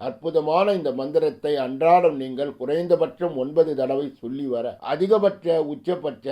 அற்புதமான இந்த மந்திரத்தை அன்றாடம் நீங்கள் குறைந்தபட்சம் ஒன்பது தடவை சொல்லி வர அதிகபட்ச உச்சபட்ச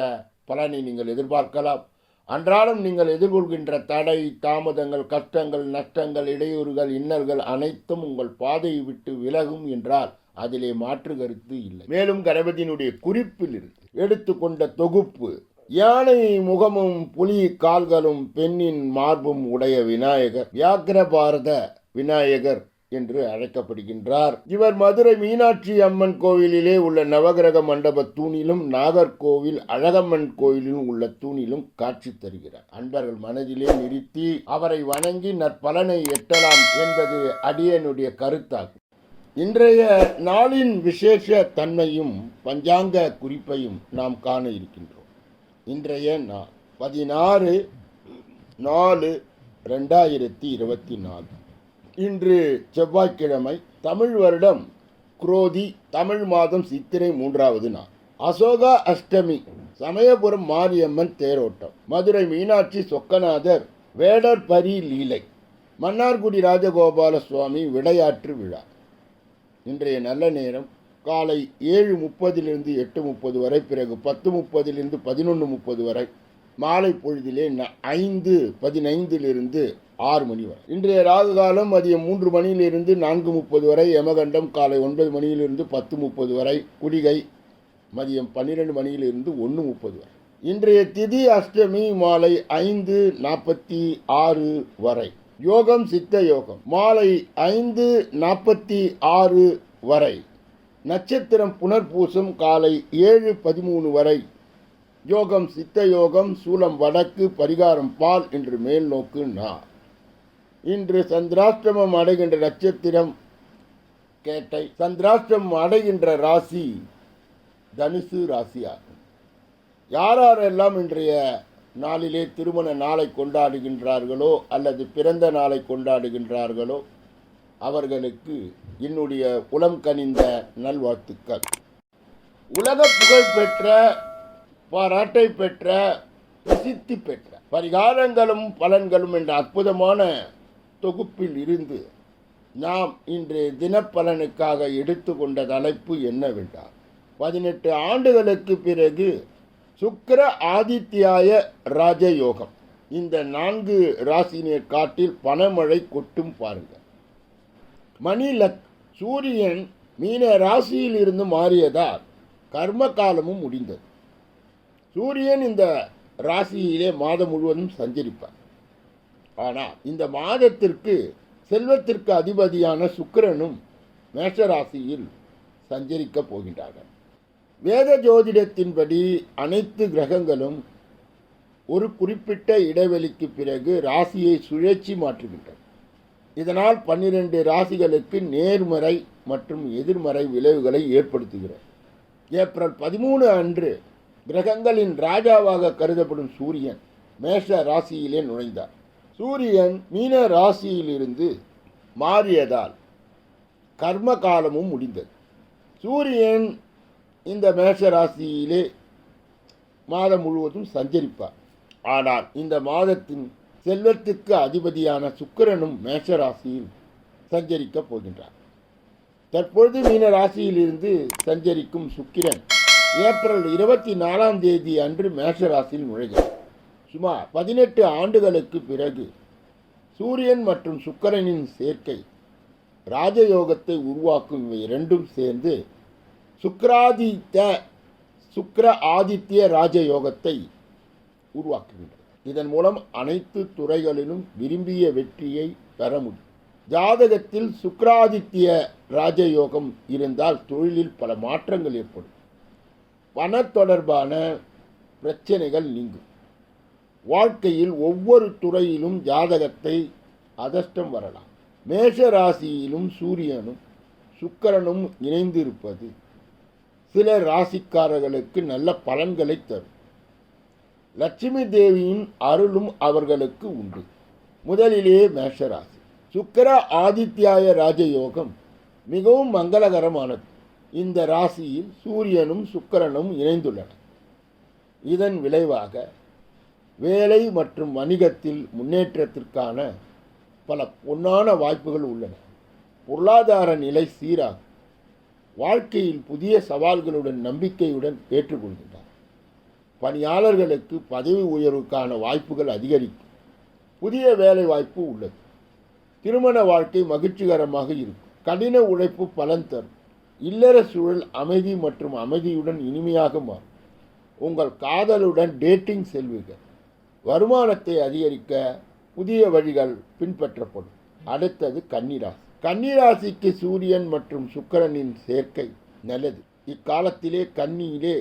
பலனை நீங்கள் எதிர்பார்க்கலாம். அன்றாடம் நீங்கள் எதிர்கொள்கின்ற தடை தாமதங்கள் கஷ்டங்கள் நஷ்டங்கள் இடையூறுகள் இன்னல்கள் அனைத்தும் உங்கள் பாதையை விட்டு விலகும் என்றால் அதிலே மாற்று கருத்து இல்லை. மேலும் கணபதியினுடைய குறிப்பில் இருந்து எடுத்துக்கொண்ட தொகுப்பு யானை முகமும் புலி கால்களும் பெண்ணின் மார்பும் உடைய விநாயகர் வியாக்கிர பாரத விநாயகர் என்று அழைக்கப்படுகின்றார். இவர் மதுரை மீனாட்சி அம்மன் கோவிலிலே உள்ள நவகிரக மண்டப தூணிலும் நாகர்கோவில் அழகம்மன் கோயிலிலும் உள்ள தூணிலும் காட்சி தருகிறார். அன்பர்கள் மனதிலே நிறுத்தி அவரை வணங்கி நற்பலனை எட்டலாம் என்பது அடியனுடைய கருத்தாகும். இன்றைய நாளின் விசேஷ தன்மையும் பஞ்சாங்க குறிப்பையும் நாம் காண இருக்கின்றோம். இன்றைய நாள் பதினாறு நாலு ரெண்டாயிரத்தி இருபத்தி நாலு இன்று செவ்வாய்க்கிழமை தமிழ் வருடம் குரோதி தமிழ் மாதம் சித்திரை மூன்றாவது நாள். அசோகா அஷ்டமி சமயபுரம் மாரியம்மன் தேரோட்டம். மதுரை மீனாட்சி சொக்கநாதர் வேடர் பரி லீலை. மன்னார்குடி ராஜகோபால சுவாமி விளையாட்டு விழா. இன்றைய நல்ல நேரம் காலை ஏழு முப்பதிலிருந்து எட்டு முப்பது வரை பிறகு பத்து முப்பதிலிருந்து பதினொன்று முப்பது வரை. மாலை பொழுதிலே ந- ஐந்து பதினைந்திலிருந்து ஆறு மணி வரை. இன்றைய ராகு காலம் மதியம் மூன்று மணியிலிருந்து நான்கு முப்பது வரை யமகண்டம் காலை ஒன்பது மணியிலிருந்து பத்து முப்பது வரை குடிகை மதியம் பன்னிரெண்டு மணியிலிருந்து ஒன்று முப்பது வரை. இன்றைய திதி அஷ்டமி மாலை ஐந்து நாற்பத்தி ஆறு வரை. யோகம் சித்த யோகம். மாலை ஐந்து நாற்பத்தி ஆறு வரை. நட்சத்திரம் புனர்பூசம் காலை ஏழு பதிமூணு வரை. யோகம் சித்த யோகம் சூலம் வடக்கு பரிகாரம் பால் என்று மேல் நோக்கு நா. இன்று சந்திராஷ்டமம் அடைகின்ற நட்சத்திரம் கேட்டை. சந்திராஷ்டிரம் அடைகின்ற ராசி தனுசு ராசியாகும். யாரெல்லாம் இன்றைய நாளிலே திருமண நாளை கொண்டாடுகின்றார்களோ அல்லது பிறந்த நாளை கொண்டாடுகின்றார்களோ அவர்களுக்கு என்னுடைய உளம் கனிந்த நல்வாழ்த்துக்கள். உலக புகழ் பெற்ற பாராட்டை பெற்ற பிரசித்தி பெற்ற பரிகாரங்களும் பலன்களும் என்ற அற்புதமான தொகுப்பில் இருந்து நாம் இன்று தினப்பலனுக்காக எடுத்துக்கொண்ட தலைப்பு என்னவென்றால் பதினெட்டு ஆண்டுகளுக்கு பிறகு சுக்கர ஆதித்யாய ராஜயோகம். இந்த நான்கு ராசினியர் காட்டில் பணமழை கொட்டும் பாருங்கள். மணிலக் சூரியன் மீன ராசியில் இருந்து மாறியதால் கர்ம காலமும் முடிந்தது. சூரியன் இந்த ராசியிலே மாதம் முழுவதும் சஞ்சரிப்பார். ஆனால் இந்த மாதத்திற்கு செல்வத்திற்கு அதிபதியான சுக்கிரனும் மேஷ ராசியில் சஞ்சரிக்கப் போகின்றார்கள். வேத ஜோதிடத்தின்படி அனைத்து கிரகங்களும் ஒரு குறிப்பிட்ட இடைவெளிக்கு பிறகு ராசியை சுழற்சி மாற்றுகின்றன. இதனால் பன்னிரண்டு ராசிகளுக்கு நேர்மறை மற்றும் எதிர்மறை விளைவுகளை ஏற்படுத்துகிறது. ஏப்ரல் பதிமூணு அன்று கிரகங்களின் ராஜாவாக கருதப்படும் சூரியன் மேஷ ராசியிலே நுழைந்தார். சூரியன் மீன ராசியிலிருந்து மாறியதால் கர்ம காலமும் முடிந்தது. சூரியன் இந்த மேஷ ராசியிலே மாதம் முழுவதும் சஞ்சரிப்பார். ஆனால் இந்த மாதத்தின் செல்வத்துக்கு அதிபதியான சுக்கிரனும் மேஷ ராசியில் சஞ்சரிக்கப் போகின்றார். தற்பொழுது மீன ராசியிலிருந்து சஞ்சரிக்கும் சுக்கிரன் ஏப்ரல் இருபத்தி நாலாம் தேதி அன்று மேஷ ராசியில் நுழைகிறார். சுமார் பதினெட்டு ஆண்டுகளுக்கு பிறகு சூரியன் மற்றும் சுக்கரனின் சேர்க்கை ராஜயோகத்தை உருவாக்கும் இவை இரண்டும் சேர்ந்து சுக்ராதித்த சுக்ர ஆதித்ய ராஜயோகத்தை உருவாக்குகின்றன. இதன் மூலம் அனைத்து துறைகளிலும் விரும்பிய வெற்றியை பெற முடியும். ஜாதகத்தில் சுக்ராதித்ய ராஜயோகம் இருந்தால் தொழிலில் பல மாற்றங்கள் ஏற்படும். பண தொடர்பான பிரச்சனைகள் நீங்கும். வாழ்க்கையில் ஒவ்வொரு துறையிலும் ஜாதகத்தை அதஷ்டம் வரலாம். மேஷ ராசியிலும் சூரியனும் சுக்கிரனும் இணைந்திருப்பது சில ராசிக்காரர்களுக்கு நல்ல பலன்களை தரும். லட்சுமி தேவியின் அருளும் அவர்களுக்கு உண்டு. முதலிலே மேஷராசி. சுக்கர ஆதித்யாய ராஜயோகம் மிகவும் மங்களகரமானது. இந்த ராசியில் சூரியனும் சுக்கரனும் இணைந்துள்ளன இதன் விளைவாக வேலை மற்றும் வணிகத்தில் முன்னேற்றத்திற்கான பல பொன்னான வாய்ப்புகள் உள்ளன. பொருளாதார நிலை சீராகும் வாழ்க்கையில் புதிய சவால்களுடன் நம்பிக்கையுடன் ஏற்றுக்கொள்கின்றார். பணியாளர்களுக்கு பதவி உயர்வுக்கான வாய்ப்புகள் அதிகரிக்கும். புதிய வேலை வாய்ப்பு உள்ளது. திருமண வாழ்க்கை மகிழ்ச்சிகரமாக இருக்கும். கடின உழைப்பு பலன் தரும். இல்லற சூழல் அமைதி மற்றும் அமைதியுடன் இனிமையாக மாறும். உங்கள் காதலுடன் டேட்டிங் செல்வீர்கள். வருமானத்தை அதிகரிக்க புதிய வழிகள் பின்பற்றப்படும். அடுத்தது கன்னிராசி. கன்னிராசிக்கு சூரியன் மற்றும் சுக்கிரனின் சேர்க்கை நல்லது. இக்காலத்திலே கன்னியிலே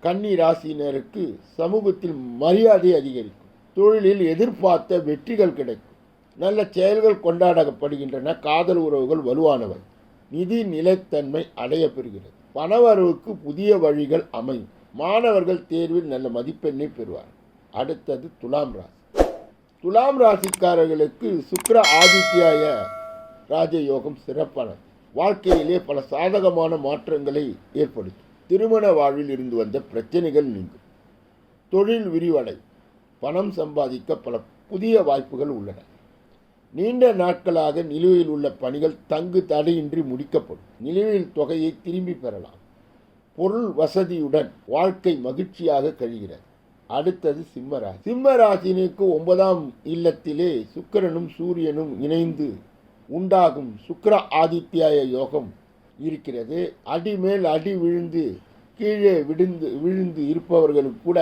கன்னி ராசியினருக்கு சமூகத்தில் மரியாதை அதிகரிக்கும். தொழிலில் எதிர்பார்த்த வெற்றிகள் கிடைக்கும். நல்ல செயல்கள் கொண்டாடப்படுகின்றன. காதல் உறவுகள் வலுவானவை. நிதி நிலைத்தன்மை அடைய பெறுகிறது. பணவரவுக்கு புதிய வழிகள் அமையும். மாணவர்கள் தேர்வில் நல்ல மதிப்பெண்ணை பெறுவார் அடுத்தது துலாம் ராசி. துலாம் ராசிக்காரர்களுக்கு சுக்கர ஆதித்யாய ராஜயோகம் சிறப்பானது. வாழ்க்கையிலே பல சாதகமான மாற்றங்களை ஏற்படுத்தும். திருமண வாழ்வில் இருந்து வந்த பிரச்சனைகள் நீங்கும். தொழில் விரிவடை பணம் சம்பாதிக்க பல புதிய வாய்ப்புகள் உள்ளன. நீண்ட நாட்களாக நிலுவையில் உள்ள பணிகள் தங்கு தடையின்றி முடிக்கப்படும். நிலுவையில் தொகையை திரும்பி பெறலாம். பொருள் வசதியுடன் வாழ்க்கை மகிழ்ச்சியாக கழிகிறது. அடுத்தது சிம்மராசி. சிம்மராசினுக்கு ஒன்பதாம் இல்லத்திலே சுக்கிரனும் சூரியனும் இணைந்து உண்டாகும் சுக்கர ஆதித்யாய யோகம் இருக்கிறது. அடி மேல் அடி விழுந்து கீழே விழுந்து விழுந்து இருப்பவர்களுக்கு கூட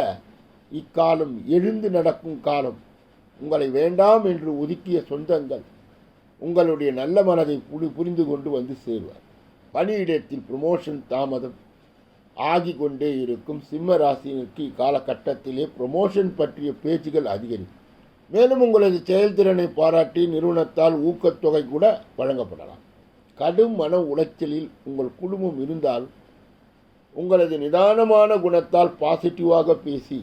இக்காலம் எழுந்து நடக்கும் காலம். உங்களை வேண்டாம் என்று ஒதுக்கிய சொந்தங்கள் உங்களுடைய நல்ல மனதை புரி புரிந்து கொண்டு வந்து சேர்வார். பணியிடத்தில் ப்ரமோஷன் தாமதம். ஆகி கொண்டே இருக்கும் சிம்ம ராசியினருக்கு இக்காலகட்டத்திலே ப்ரொமோஷன் பற்றிய பேச்சுகள் அதிகரிக்கும் மேலும் உங்களது செயல்திறனை பாராட்டி நிறுவனத்தால் ஊக்கத்தொகை கூட வழங்கப்படலாம். கடும் மன உளைச்சலில் உங்கள் குடும்பம் இருந்தால் உங்களது நிதானமான குணத்தால் பாசிட்டிவாக பேசி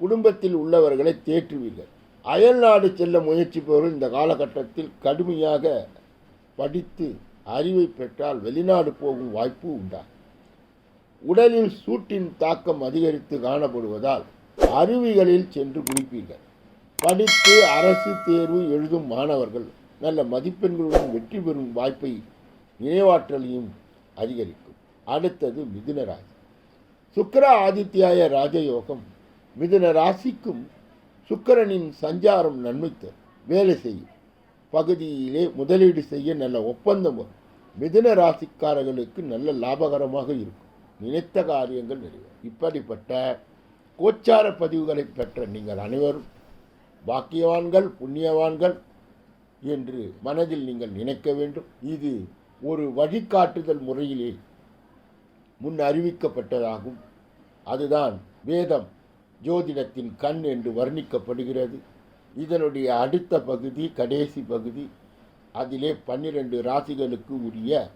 குடும்பத்தில் உள்ளவர்களை தேற்றுவீர்கள். அயல் நாடு செல்ல முயற்சிப்பவர்கள் இந்த காலகட்டத்தில் கடுமையாக படித்து அறிவை பெற்றால் வெளிநாடு போகும் வாய்ப்பு உண்டா? உடலில் சூட்டின் தாக்கம் அதிகரித்து காணப்படுவதால் அருவிகளில் சென்று குளிப்பீர்கள். படித்து அரசு தேர்வு எழுதும் மாணவர்கள் நல்ல மதிப்பெண்களுடன் வெற்றி பெறும் வாய்ப்பை நினைவாற்றலையும் அதிகரிக்கும். அடுத்தது மிதுன ராசி. சுக்கிர ஆதித்யாய ராஜயோகம் மிதுன ராசிக்கும் சுக்கரனின் சஞ்சாரம் நன்மை தரும் வேலை செய்யும். பகுதியிலே முதலீடு செய்ய நல்ல ஒப்பந்தம் வரும். மிதுன ராசிக்காரர்களுக்கு நல்ல லாபகரமாக இருக்கும். நினைத்த காரியங்கள் நிறைவேறும். இப்படிப்பட்ட கோச்சார பதிவுகளை பெற்ற நீங்கள் அனைவரும் பாக்கியவான்கள் புண்ணியவான்கள் என்று மனதில் நீங்கள் நினைக்க வேண்டும். இது ஒரு வழிகாட்டுதல் முறையிலே முன் அறிவிக்கப்பட்டதாகும். அதுதான் வேதம் ஜோதிடத்தின் கண் என்று வர்ணிக்கப்படுகிறது. இதனுடைய அடுத்த பகுதி கடைசி பகுதி அதிலே பன்னிரண்டு ராசிகளுக்கு உரிய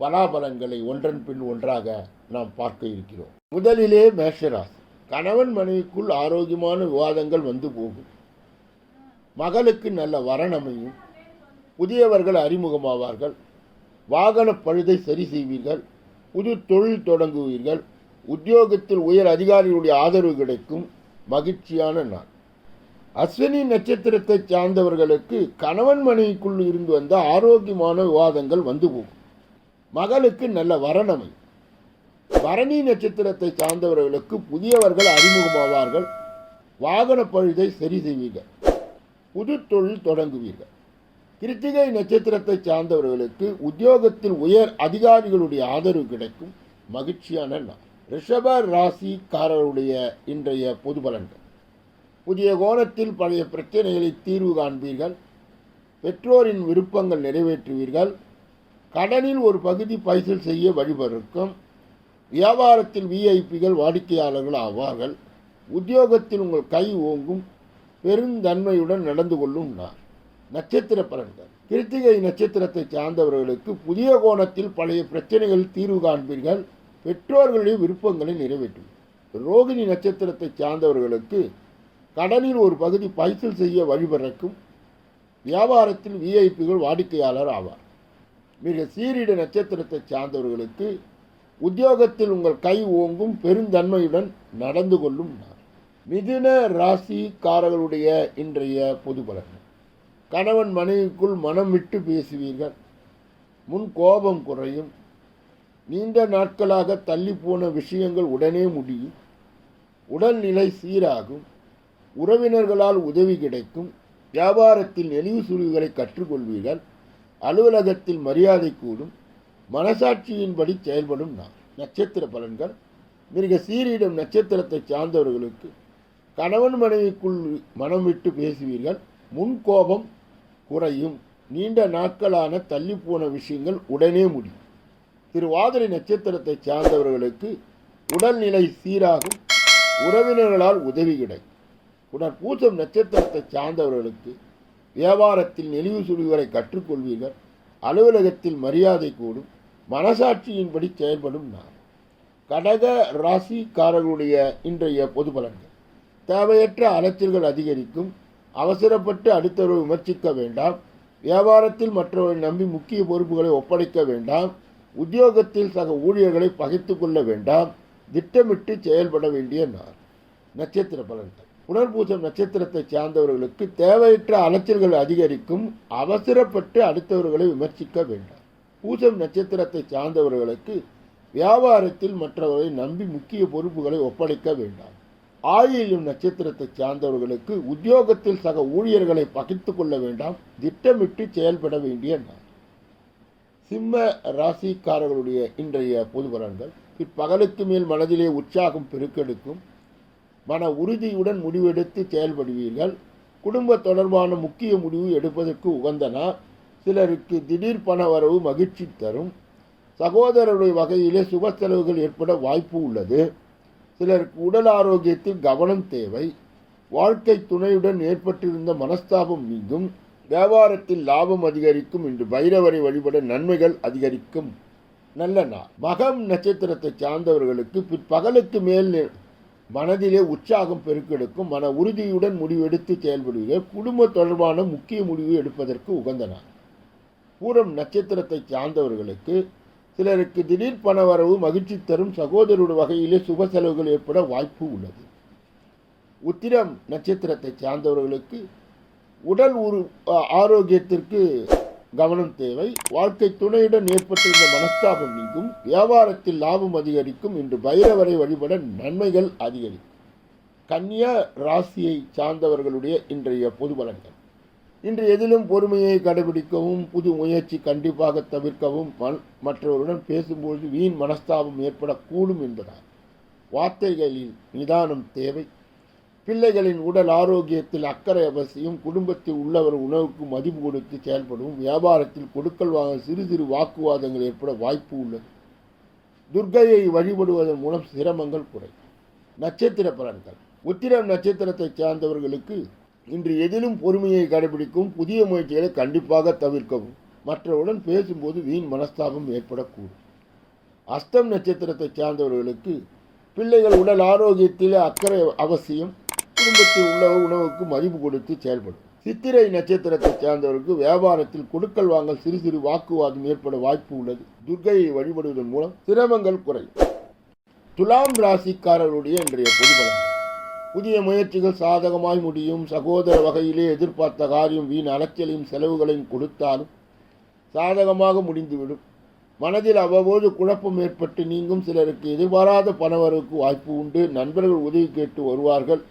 பலாபலங்களை ஒன்றன் பின் ஒன்றாக நாம் பார்க்க இருக்கிறோம். முதலிலே மேஷராசி. கணவன் மனைவிக்குள் ஆரோக்கியமான விவாதங்கள் வந்து போகும். மகளுக்கு நல்ல வரணமையும் புதியவர்கள் அறிமுகமாவார்கள். வாகன பழுதை சரி செய்வீர்கள். புது தொழில் தொடங்குவீர்கள். உத்தியோகத்தில் உயர் அதிகாரிகளுடைய ஆதரவு கிடைக்கும். மகிழ்ச்சியான நாள். அஸ்வினி நட்சத்திரத்தை சார்ந்தவர்களுக்கு கணவன் மனைவிக்குள் இருந்து வந்த ஆரோக்கியமான விவாதங்கள் வந்து போகும். மகளுக்கு நல்ல வரணமை. பரணி நட்சத்திரத்தை சார்ந்தவர்களுக்கு புதியவர்கள் அறிமுகமாவார்கள். வாகன பழுதை சரி செய்வீர்கள். புது தொழில் தொடங்குவீர்கள். கிருத்திகை நட்சத்திரத்தை சார்ந்தவர்களுக்கு உத்தியோகத்தில் உயர் அதிகாரிகளுடைய ஆதரவு கிடைக்கும். மகிழ்ச்சியான நாள். ரிஷப ராசிக்காரருடைய இன்றைய பொது பலன்கள். புதிய கோணத்தில் பழைய பிரச்சனைகளை தீர்வு காண்பீர்கள். பெற்றோரின் விருப்பங்கள் நிறைவேற்றுவீர்கள். கடனில் ஒரு பகுதி பைசல் செய்ய வழிவகுக்கும். வியாபாரத்தில் விஐபிகள் வாடிக்கையாளர்கள் ஆவார்கள். உத்தியோகத்தில் உங்கள் கை ஓங்கும் பெருந்தன்மையுடன் நடந்து கொள்ளும் நான் நட்சத்திர பலன்கள். கிருத்திகை நட்சத்திரத்தை சார்ந்தவர்களுக்கு புதிய கோணத்தில் பழைய பிரச்சனைகள் தீர்வு காண்பீர்கள். பெற்றோர்களுடைய விருப்பங்களை நிறைவேற்றும். ரோகிணி நட்சத்திரத்தை சார்ந்தவர்களுக்கு கடனில் ஒரு பகுதி பைசல் செய்ய வழிபிறக்கும் வியாபாரத்தில் விஐபிகள் வாடிக்கையாளர் ஆவார். மிக சீரிட நட்சத்திரத்தை சார்ந்தவர்களுக்கு உத்தியோகத்தில் உங்கள் கை ஓங்கும் பெருந்தன்மையுடன் நடந்து கொள்ளும் நாள். மிதுன ராசிக்காரர்களுடைய இன்றைய பொது பலன் கணவன் மனைவிக்குள் மனம் விட்டு பேசுவீர்கள். முன் கோபம் குறையும். நீண்ட நாட்களாக தள்ளி போன விஷயங்கள் உடனே முடியும். உடல்நிலை சீராகும். உறவினர்களால் உதவி கிடைக்கும். வியாபாரத்தில் நெளிவு சுழிவுகளை கற்றுக்கொள்வீர்கள். அலுவலகத்தில் மரியாதை கூடும் மனசாட்சியின்படி செயல்படும் நான் நட்சத்திர பலன்கள். மிக சீரிடம் நட்சத்திரத்தை சார்ந்தவர்களுக்கு கணவன் மனைவிக்குள் மனம் விட்டு பேசுவீர்கள். முன் கோபம் குறையும். நீண்ட நாட்களான தள்ளிப்போன விஷயங்கள் உடனே முடியும். திருவாதிரை நட்சத்திரத்தை சார்ந்தவர்களுக்கு உடல்நிலை சீராகும். உறவினர்களால் உதவி கிடைக்கும். உடற்பூசம் நட்சத்திரத்தை சார்ந்தவர்களுக்கு வியாபாரத்தில் நெளிவு சுழிவுகளை கற்றுக்கொள்வீர்கள். அலுவலகத்தில் மரியாதை கூடும். மனசாட்சியின்படி செயல்படும் நான் கடக ராசிக்காரர்களுடைய இன்றைய பொது பலன்கள். தேவையற்ற அலைச்சல்கள் அதிகரிக்கும். அவசரப்பட்டு அடுத்தவரை விமர்சிக்க வேண்டாம். வியாபாரத்தில் மற்றவர்களை நம்பி முக்கிய பொறுப்புகளை ஒப்படைக்க வேண்டாம். உத்தியோகத்தில் சக ஊழியர்களை பகைத்து கொள்ள வேண்டாம். திட்டமிட்டு செயல்பட வேண்டிய நாள். நட்சத்திர பலன்கள். புனர்பூசம் நட்சத்திரத்தை சார்ந்தவர்களுக்கு தேவையற்ற அலைச்சல்கள் அதிகரிக்கும் அவசரப்பட்டு அடுத்தவர்களை விமர்சிக்க வேண்டாம். பூசம் நட்சத்திரத்தை சார்ந்தவர்களுக்கு வியாபாரத்தில் மற்றவரை நம்பி முக்கிய பொறுப்புகளை ஒப்படைக்க வேண்டாம். ஆயிலும் நட்சத்திரத்தை சார்ந்தவர்களுக்கு உத்தியோகத்தில் சக ஊழியர்களை பகிர்ந்து கொள்ள வேண்டாம். திட்டமிட்டு செயல்பட வேண்டிய நாள். சிம்ம ராசிக்காரர்களுடைய இன்றைய பொது பலன்கள். இப்பகலுக்கு மேல் மனதிலே உற்சாகம் பெருக்கெடுக்கும். மன உறுதியுடன் முடிவெடுத்து செயல்படுவீர்கள். குடும்ப தொடர்பான முக்கிய முடிவு எடுப்பதற்கு உகந்தனா. சிலருக்கு திடீர் பண வரவு மகிழ்ச்சி தரும். சகோதரருடைய வகையிலே சுப செலவுகள் ஏற்பட வாய்ப்பு உள்ளது. சிலருக்கு உடல் ஆரோக்கியத்தில் கவனம் தேவை. வாழ்க்கை துணையுடன் ஏற்பட்டிருந்த மனஸ்தாபம் நீங்கும். வியாபாரத்தில் லாபம் அதிகரிக்கும் என்று பைரவரை வழிபட நன்மைகள் அதிகரிக்கும். நல்ல நாள். மகம் நட்சத்திரத்தை சார்ந்தவர்களுக்கு பிற்பகலுக்கு மேல் மனதிலே உற்சாகம் பெருக்கெடுக்கும் மன உறுதியுடன் முடிவெடுத்து செயல்படுவீர்கள் குடும்ப தொடர்பான முக்கிய முடிவு எடுப்பதற்கு உகந்தன? பூரம் நட்சத்திரத்தை சார்ந்தவர்களுக்கு சிலருக்கு திடீர் பண வரவு மகிழ்ச்சி தரும் சகோதரர் வகையிலே சுப செலவுகள் ஏற்பட வாய்ப்பு உள்ளது. உத்திரம் நட்சத்திரத்தை சார்ந்தவர்களுக்கு உடல் உரு ஆரோக்கியத்திற்கு கவனம் தேவை. வாழ்க்கை துணையுடன் ஏற்பட்டிருந்த மனஸ்தாபம் நீங்கும். வியாபாரத்தில் லாபம் அதிகரிக்கும் இன்று பைரவரை வழிபட நன்மைகள் அதிகரிக்கும். கன்னியா ராசியை சார்ந்தவர்களுடைய இன்றைய பொது பலன்கள். இன்று எதிலும் பொறுமையை கடைபிடிக்கவும் புது முயற்சி கண்டிப்பாக தவிர்க்கவும் மன்- மற்றவருடன் பேசும்போது வீண் மனஸ்தாபம் ஏற்படக்கூடும் என்பதால் வார்த்தைகளில் நிதானம் தேவை. பிள்ளைகளின் உடல் ஆரோக்கியத்தில் அக்கறை அவசியம் குடும்பத்தில் உள்ளவர் உணவுக்கு மதிப்பு கொடுத்து செயல்படும் வியாபாரத்தில் கொடுக்கல் வாங்க சிறு சிறு வாக்குவாதங்கள் ஏற்பட வாய்ப்பு உள்ளது. துர்க்கையை வழிபடுவதன் மூலம் சிரமங்கள் குறை நட்சத்திர பலன்கள். உத்திரம் நட்சத்திரத்தை சார்ந்தவர்களுக்கு இன்று எதிலும் பொறுமையை கடைபிடிக்கும் புதிய முயற்சிகளை கண்டிப்பாக தவிர்க்கவும் மற்றவுடன் பேசும்போது வீண் மனஸ்தாபம் ஏற்படக்கூடும். அஸ்தம் நட்சத்திரத்தை சார்ந்தவர்களுக்கு பிள்ளைகள் உடல் ஆரோக்கியத்தில் அக்கறை அவசியம் குடும்பத்தில் உள்ள உணவுக்கு மதிப்பு கொடுத்து செயல்படும். சித்திரை நட்சத்திரத்தை சேர்ந்தவருக்கு வியாபாரத்தில் கொடுக்கல் வாங்கல் சிறு சிறு வாக்குவாதம் ஏற்பட வாய்ப்பு உள்ளது. துர்க்கையை வழிபடுவதன் மூலம் சிரமங்கள் குறையும். துலாம் ராசிக்காரருடைய இன்றைய பொதுபலன் புதிய முயற்சிகள் சாதகமாய் முடியும். சகோதர வகையிலே எதிர்பார்த்த காரியம் வீண் அலைச்சலையும் செலவுகளையும் கொடுத்தாலும் சாதகமாக முடிந்துவிடும். மனதில் அவ்வப்போது குழப்பம் ஏற்பட்டு நீங்கும். சிலருக்கு எதிர்பாராத பணவருக்கு வாய்ப்பு உண்டு. நண்பர்கள் உதவி கேட்டு வருவார்கள்.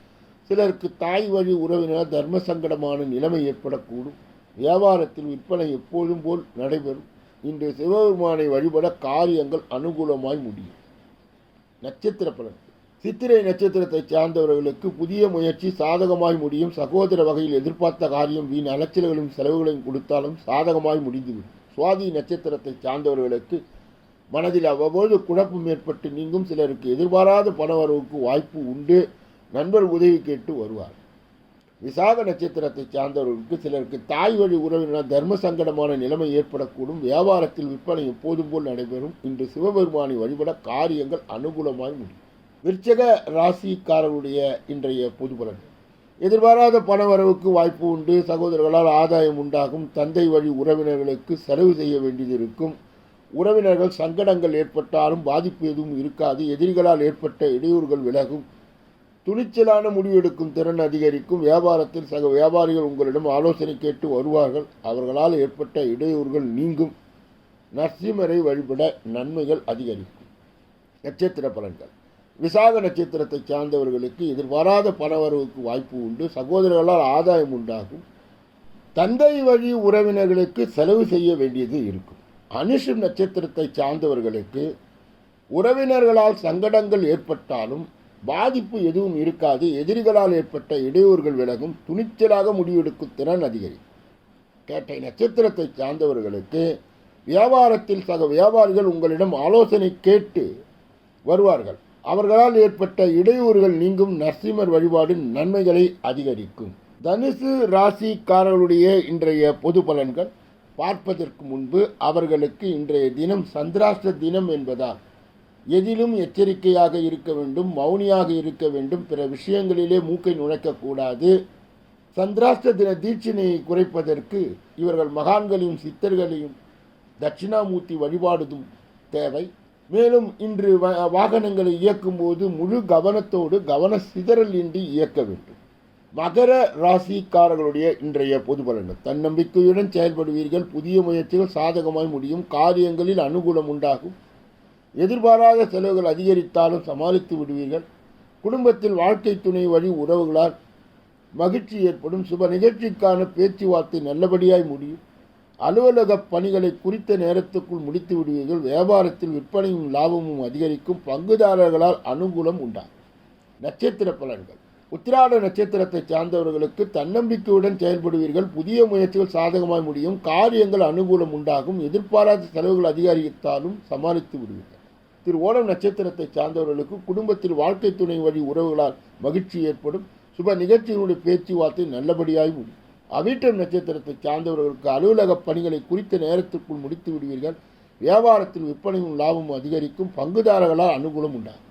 சிலருக்கு தாய் வழி உறவினர் தர்ம சங்கடமான நிலைமை ஏற்படக்கூடும். வியாபாரத்தில் விற்பனை எப்போதும் போல் நடைபெறும். இன்று சிவபெருமானை வழிபட காரியங்கள் அனுகூலமாய் முடியும். நட்சத்திர பலன். சித்திரை நட்சத்திரத்தை சார்ந்தவர்களுக்கு புதிய முயற்சி சாதகமாய் முடியும். சகோதர வகையில் எதிர்பார்த்த காரியம் வீண் அலைச்சல்களும் செலவுகளையும் கொடுத்தாலும் சாதகமாய் முடிந்துவிடும். சுவாதி நட்சத்திரத்தை சார்ந்தவர்களுக்கு மனதில் அவ்வப்போது குழப்பம் ஏற்பட்டு நீங்கும். சிலருக்கு எதிர்பாராத பணவரவுக்கு வாய்ப்பு உண்டு. நண்பர் உதவி கேட்டு வருவார். விசாக நட்சத்திரத்தை சார்ந்தவர்களுக்கு சிலருக்கு தாய் வழி உறவினர் தர்ம சங்கடமான நிலைமை ஏற்படக்கூடும். வியாபாரத்தில் விற்பனை எப்போதும் போல் நடைபெறும். இன்று சிவபெருமானை வழிபட காரியங்கள் அனுகூலமாய் முடியும். விருச்சக ராசிக்காரருடைய இன்றைய பொது பலன். எதிர்பாராத பணவரவுக்கு வாய்ப்பு உண்டு. சகோதரர்களால் ஆதாயம் உண்டாகும். தந்தை வழி உறவினர்களுக்கு செலவு செய்ய வேண்டியது இருக்கும். உறவினர்கள் சங்கடங்கள் ஏற்பட்டாலும் பாதிப்பு எதுவும் இருக்காது. எதிரிகளால் ஏற்பட்ட இடையூறுகள் விலகும். துணிச்சலான முடிவெடுக்கும் திறன் அதிகரிக்கும். வியாபாரத்தில் சக வியாபாரிகள் உங்களிடம் ஆலோசனை கேட்டு வருவார்கள். அவர்களால் ஏற்பட்ட இடையூறுகள் நீங்கும். நரசிம்மரை வழிபட நன்மைகள் அதிகரிக்கும். நட்சத்திர பலன்கள். விசாக நட்சத்திரத்தை சார்ந்தவர்களுக்கு எதிர்பாராத பணவரவுக்கு வாய்ப்பு உண்டு. சகோதரர்களால் ஆதாயம் உண்டாகும். தந்தை வழி உறவினர்களுக்கு செலவு செய்ய வேண்டியது இருக்கும். அனுஷம் நட்சத்திரத்தை சார்ந்தவர்களுக்கு உறவினர்களால் சங்கடங்கள் ஏற்பட்டாலும் பாதிப்பு எதுவும் இருக்காது. எதிரிகளால் ஏற்பட்ட இடையூறுகள் விலகும். துணிச்சலாக முடிவெடுக்கும் திறன் அதிகரிக்கும். கேட்டை நட்சத்திரத்தை சார்ந்தவர்களுக்கு வியாபாரத்தில் சக வியாபாரிகள் உங்களிடம் ஆலோசனை கேட்டு வருவார்கள். அவர்களால் ஏற்பட்ட இடையூறுகள் நீங்கும் நரசிம்மர் வழிபாடு நன்மைகளை அதிகரிக்கும். தனுசு ராசிக்காரர்களுடைய இன்றைய பொது பலன்கள். பார்ப்பதற்கு முன்பு அவர்களுக்கு இன்றைய தினம் சந்திராஷ்ட தினம் என்பதால் எதிலும் எச்சரிக்கையாக இருக்க வேண்டும் மௌனியாக இருக்க வேண்டும். பிற விஷயங்களிலே மூக்கை நுழைக்கக்கூடாது. சந்திராஷ்ட தின தீட்சினையை குறைப்பதற்கு இவர்கள் மகான்களையும் சித்தர்களையும் தட்சிணாமூர்த்தி வழிபாடுதும் தேவை. மேலும் இன்று வ- வாகனங்களை இயக்கும்போது முழு கவனத்தோடு கவன சிதறல் இன்றி இயக்க வேண்டும். மகர ராசிக்காரர்களுடைய இன்றைய பொது பலன்கள். தன்னம்பிக்கையுடன் செயல்படுவீர்கள். புதிய முயற்சிகள் சாதகமாய் முடியும். காரியங்களில் அனுகூலம் உண்டாகும். எதிர்பாராத செலவுகள் அதிகரித்தாலும் சமாளித்து விடுவீர்கள். குடும்பத்தில் வாழ்க்கை துணை வழி உறவுகளால் மகிழ்ச்சி ஏற்படும். சுப நிகழ்ச்சிக்கான பேச்சுவார்த்தை நல்லபடியாய் முடியும். அலுவலக பணிகளை குறித்த நேரத்துக்குள் முடித்து விடுவீர்கள். வியாபாரத்தில் விற்பனையும் லாபமும் அதிகரிக்கும். பங்குதாரர்களால் அனுகூலம் உண்டாகும். நட்சத்திர பலன்கள். உத்திராட நட்சத்திரத்தை சார்ந்தவர்களுக்கு தன்னம்பிக்கையுடன் செயல்படுவீர்கள். புதிய முயற்சிகள் சாதகமாய் முடியும். காரியங்கள் அனுகூலம் உண்டாகும். எதிர்பாராத செலவுகள் அதிகரித்தாலும் சமாளித்து விடுவீர்கள். திரு ஓணம் நட்சத்திரத்தை சார்ந்தவர்களுக்கு குடும்பத்தில் வாழ்க்கை துணை வழி உறவுகளால் மகிழ்ச்சி ஏற்படும். சுப நிகழ்ச்சிகளுடைய பேச்சுவார்த்தை நல்லபடியாய் முடியும். அவிட்டம் நட்சத்திரத்தை சார்ந்தவர்களுக்கு அலுவலக பணிகளை குறித்த நேரத்திற்குள் முடித்து விடுவீர்கள். வியாபாரத்தில் விற்பனையும் லாபமும் அதிகரிக்கும். பங்குதாரர்களால் அனுகூலம் உண்டாகும்.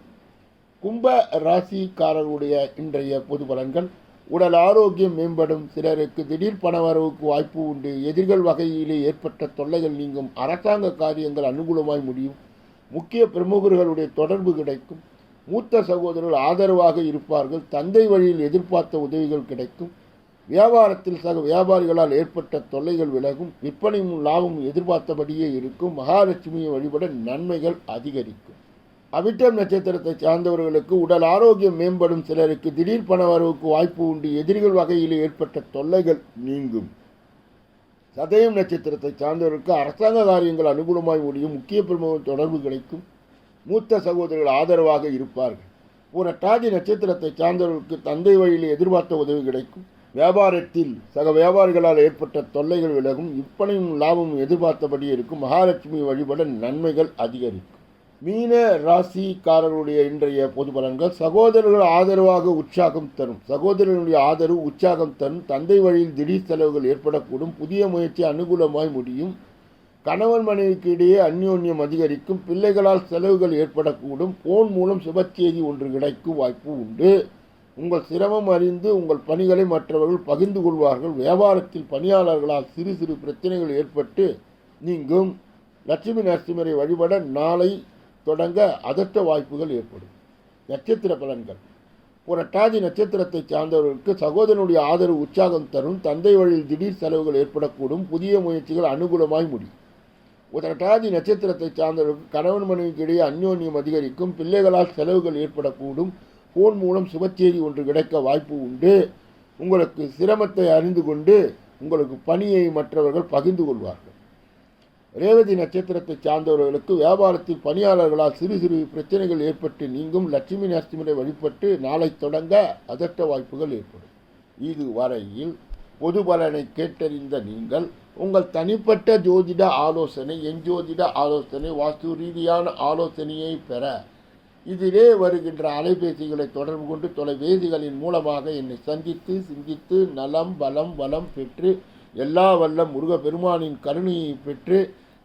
கும்ப ராசிக்காரர்களுடைய இன்றைய பொது பலன்கள். உடல் ஆரோக்கியம் மேம்படும். சிலருக்கு திடீர் பணவரவுக்கு வாய்ப்பு உண்டு. எதிர்கள் வகையிலே ஏற்பட்ட தொல்லைகள் நீங்கும். அரசாங்க காரியங்கள் அனுகூலமாய் முடியும். முக்கிய பிரமுகர்களுடைய தொடர்பு கிடைக்கும். மூத்த சகோதரர்கள் ஆதரவாக இருப்பார்கள். தந்தை வழியில் எதிர்பார்த்த உதவிகள் கிடைக்கும். வியாபாரத்தில் சக வியாபாரிகளால் ஏற்பட்ட தொல்லைகள் விலகும். விற்பனையும் லாபமும் எதிர்பார்த்தபடியே இருக்கும். மகாலட்சுமியை வழிபட நன்மைகள் அதிகரிக்கும். அவிட்டம் நட்சத்திரத்தை சார்ந்தவர்களுக்கு உடல் ஆரோக்கியம் மேம்படும். சிலருக்கு திடீர் பண வரவுக்கு வாய்ப்பு உண்டு. எதிரிகள் வகையில் ஏற்பட்ட தொல்லைகள் நீங்கும். சதயம் நட்சத்திரத்தை சார்ந்தவர்களுக்கு அரசாங்க காரியங்கள் அனுகூலமாய் ஓடியும் முக்கிய பிரமுக தொடர்பு கிடைக்கும். மூத்த சகோதரர்கள் ஆதரவாக இருப்பார்கள். பூரட்டாதி நட்சத்திரத்தை சார்ந்தவர்களுக்கு தந்தை வழியில் எதிர்பார்த்த உதவி கிடைக்கும். வியாபாரத்தில் சக வியாபாரிகளால் ஏற்பட்ட தொல்லைகள் விலகும். விற்பனையும் லாபமும் எதிர்பார்த்தபடி இருக்கும். மகாலட்சுமி வழிபட நன்மைகள் அதிகரிக்கும். மீன ராசிக்காரர்களுடைய இன்றைய பொது பலன்கள். சகோதரர்கள் ஆதரவாக உற்சாகம் தரும். சகோதரர்களுடைய ஆதரவு உற்சாகம் தரும். தந்தை வழியில் திடீர் செலவுகள் ஏற்படக்கூடும். புதிய முயற்சி அனுகூலமாய் முடியும். கணவன் மனைவிக்கு இடையே அந்யோன்யம் அதிகரிக்கும். பிள்ளைகளால் செலவுகள் ஏற்படக்கூடும். போன் மூலம் சுபச்செய்தி ஒன்று கிடைக்கும் வாய்ப்பு உண்டு. உங்கள் சிரமம் அறிந்து உங்கள் பணிகளை மற்றவர்கள் பகிர்ந்து கொள்வார்கள். வியாபாரத்தில் பணியாளர்களால் சிறு சிறு பிரச்சனைகள் ஏற்பட்டு நீங்கும். லட்சுமி நரசிம்மரை வழிபட நாளை தொடங்க அதற்ற வாய்ப்புகள் ஏற்படும். நட்சத்திர பலன்கள். புரட்டாதி நட்சத்திரத்தை சார்ந்தவர்களுக்கு சகோதரனுடைய ஆதரவு உற்சாகம் தரும் தந்தை வழியில் திடீர் செலவுகள் ஏற்படக்கூடும் புதிய முயற்சிகள் அனுகூலமாய் முடியும். உதரட்டாதி நட்சத்திரத்தை சார்ந்தவர்களுக்கு கணவன் மனைவிக்கு இடையே அந்யோன்யம் அதிகரிக்கும் பிள்ளைகளால் செலவுகள் ஏற்படக்கூடும் ஃபோன் மூலம் சுபச்செய்தி ஒன்று கிடைக்க வாய்ப்பு உண்டு. உங்களுக்கு சிரமத்தை அறிந்து கொண்டு உங்களுக்கு பணியை மற்றவர்கள் பகிர்ந்து கொள்வார்கள். ரேவதி நட்சத்திரத்தை சார்ந்தவர்களுக்கு வியாபாரத்தில் பணியாளர்களால் சிறு சிறு பிரச்சனைகள் ஏற்பட்டு நீங்கும் லட்சுமி நரசிம்மரை வழிபட்டு நாளை தொடங்க அதட்ட வாய்ப்புகள் ஏற்படும். இதுவரையில் பொது பலனை கேட்டறிந்த நீங்கள் உங்கள் தனிப்பட்ட ஜோதிட ஆலோசனை என் ஜோதிட ஆலோசனை வாஸ்து ரீதியான ஆலோசனையை பெற இதிலே வருகின்ற அலைபேசிகளை தொடர்பு கொண்டு தொலைபேசிகளின் மூலமாக என்னை சந்தித்து சிந்தித்து நலம் பலம் வளம் பெற்று எல்லா வல்ல முருக பெருமானின் கருணையை பெற்று